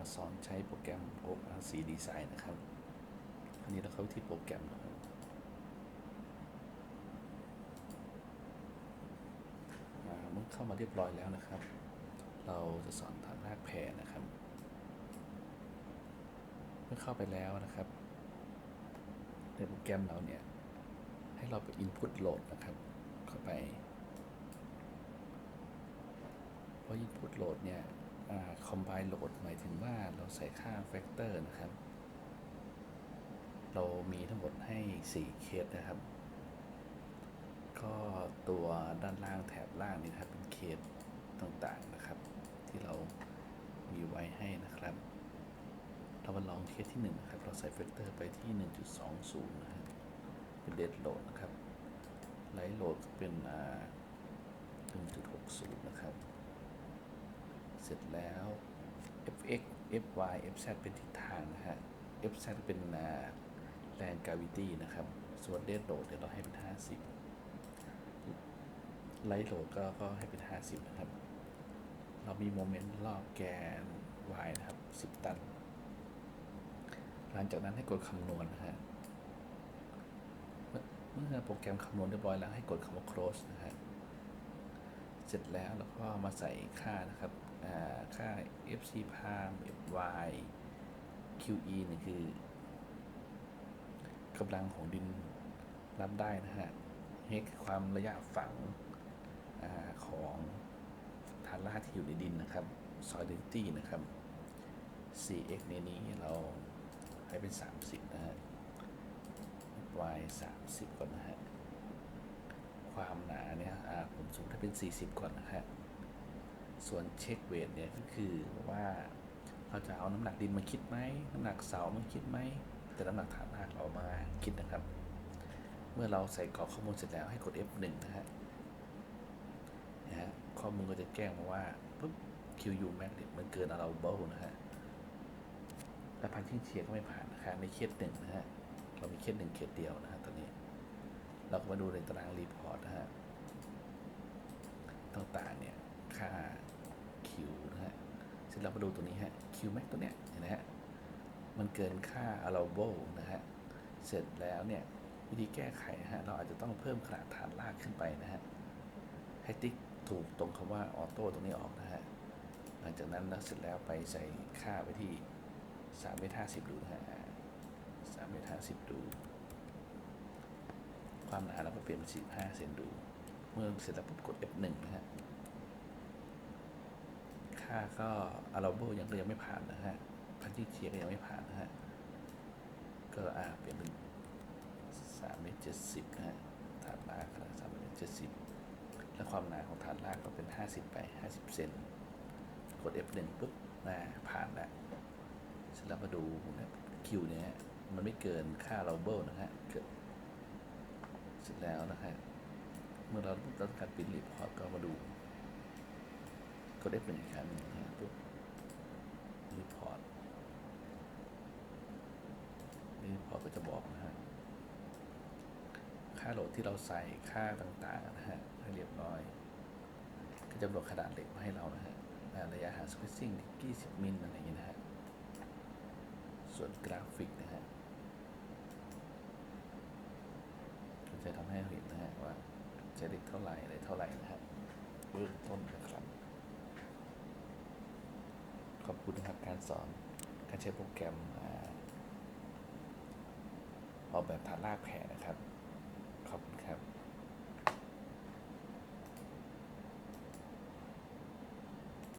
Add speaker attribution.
Speaker 1: มาสอนใช้โปรแกรม ORC Design นะครับ อันนี้เราเข้าที่โปรแกรมนะครับอ่าเมื่อเข้ามาเรียบร้อยแล้วนะครับ เราจะสอนฐานรากแพรนะครับ เมื่อเข้าไปแล้วนะครับ ในโปรแกรมเราเนี่ย ให้เราไป input load นะครับ เข้าไปเพราะ input load เนี่ย combine load หมายถึงว่าเราใส่ค่า factor นะครับ เรามีทั้งหมดให้ 4 เคสนะครับ ก็ตัวด้านล่างแถบล่างนี่นะครับเป็นเคสต่างๆนะครับ ที่เรามีไว้ให้นะครับ เรามาลองเคสที่ 1 นะครับ เราใส่ factor ไปที่ 1.20 นะครับเป็น dead load นะครับ light load ก็เป็นอ่า1.60 นะครับ ร็จแล้ว fx fy fz เป็นทิศทางนะฮะ fz เป็นแรง gravity นะครับ ส่วน dead load เดี๋ยวเราให้เป็น 50 light load ก็ก็ให้เป็น 50 นะครับ เรามีโมเมนต์รอบแกน y นะครับ 10 ตัน หลังจากนั้นให้กดคำนวณนะฮะเมื่อเมื่อโปรแกรมคำนวณเรียบร้อยแล้วให้กดคำว่า close นะฮะ เสร็จแล้วเราก็มาใส่ค่านะครับค่า fc prime fy qe นี่คือกำลังของดินรับได้นะฮะ h คือความระยะฝังอของฐานรากที่อยู่ในดินนะครับ soil density นะครับ cx ในนี้เราให้เป็น 30 นะฮะ y 30 ก่อนนะฮะ ความหนาเนี่ยผมสูงถ้าเป็น 40 ก่อนนะฮะส่วนเช็คเวทเนี่ยก็คือว่าเราจะเอาน้ำหนักดินมาคิดไหมน้ำหนักเสามาคิดไหมแต่น้ำหนักฐานรากเรามาคิดนะครับ เมื่อเราใส่กรอกข้อมูลเสร็จแล้วให้กด F1 นะฮะนะฮะข้อมูลก็จะแจ้งมาว่าปุ๊บ QU max เนี่ยมันเกิน allowable นะฮะและพันทิ้งเชียร์ก็ไม่ผ่านนะครับในเคสหนึ่งนะฮะเรามีเคสหนึ่งเคสเดียวนะฮะตอนนี้ เราก็มาดูในตารางรีพอร์ตนะฮะต่างๆเนี่ย ค่า Q นะฮะเสร็จแล้วมาดูตัวนี้ฮะ Q max ตัวเนี้ยเห็นไหมฮะ มันเกินค่า allowable นะฮะ เสร็จแล้วเนี่ย วิธีแก้ไขนะฮะ เราอาจจะต้องเพิ่มขนาดฐานรากขึ้นไปนะฮะ ให้ติ๊กถูกตรงคำว่าออโต้ตรงนี้ออกนะฮะ หลังจากนั้นแล้วเสร็จแล้วไปใส่ค่าไปที่3เมตร50ดูนะฮะ3เมตร50ดู ความหนาเราก็เปลี่ยนเป็น15เซนดู เมื่อเสร็จแล้วปุ๊บกด F1 นะฮะ ค่าก็ allowable ยังยังไม่ผ่านนะฮะพันที่เชียร์ก็ยังไม่ผ่านนะฮะ ก็อ่าเปลี่ยนเป็น3เมตร70นะฮะฐานรากขนาด3เมตร70 และความหนาของฐานรากก็เป็น 50 ไป 50 เซน กด F1 ปุ๊บนะผ่านแล้วเสร็จแล้วมาดูนะคิวเนี่ยมันไม่เกินค่า allowable นะฮะเกิด เสร็จแล้วนะฮะเมื่อเราต้องการปิดรีพอร์ตก็มาดูก็ได F1 อีกครั้งหนึ่งนะฮะปุ๊บรีพอร์ตรีพอร์ตก็จะบอกนะฮะค่าโหลดที่เราใส่ค่าต่างๆนะฮะให้เรียบร้อย ก็จะบอกขนาดเหล็กมาให้เรานะฮะระยะห่าง spacing ที่20 มิลอะไรอย่างนี้ยนะฮะส่วนกราฟิกนะฮะ ก็ จะทำให้เห็นนะฮะว่าเหล็กเท่าไหร่อะไรเท่าไหร่นะฮะเบื้องต้นนะครับ ขอบคุณนะครับการสอนการใช้โปรแกรมอออกแบบฐานรากแผ่นะครับ ขอบคุณครับ